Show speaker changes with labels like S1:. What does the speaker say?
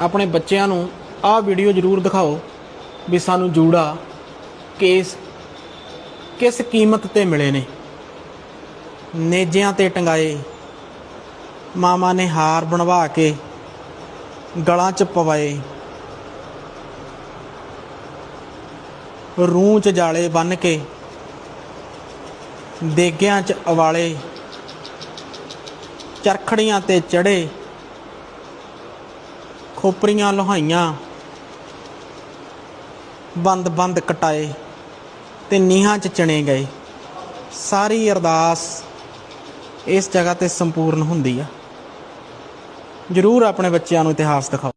S1: ਆਪਣੇ ਬੱਚਿਆਂ ਨੂੰ ਆਹ ਵੀਡੀਓ ਜ਼ਰੂਰ ਦਿਖਾਓ ਵੀ ਸਾਨੂੰ ਜੂੜਾ ਕੇਸ, ਕਿਸ ਕੀਮਤ ਤੇ ਮਿਲੇ ਨੇ। ਨੇਜਿਆਂ ਤੇ ਟੰਗਾਏ ਮਾਮਾ ਨੇ ਹਾਰ ਬਣਵਾ ਕੇ ਗਲਾਂ 'ਚ ਪਵਾਏ। ਰੂਹ 'ਚ ਜਾਲੇ ਬੰਨ ਕੇ ਦੇਗਿਆਂ 'ਚ ਅਵਾਲੇ, ਚਰਖੜੀਆਂ ਤੇ ਚੜੇ ਖੋਪਰੀਆਂ ਲੋਹਾਈਆਂ। ਬੰਦ ਬੰਦ ਕਟਾਏ ਤੇ ਨੀਹਾਂ 'ਚ ਚਣੇ ਗਏ। ਸਾਰੀ ਅਰਦਾਸ ਇਸ ਜਗ੍ਹਾ ਤੇ ਸੰਪੂਰਨ ਹੁੰਦੀ ਆ। ਜਰੂਰ ਆਪਣੇ ਬੱਚਿਆਂ ਨੂੰ ਇਤਿਹਾਸ ਦਿਖਾਓ।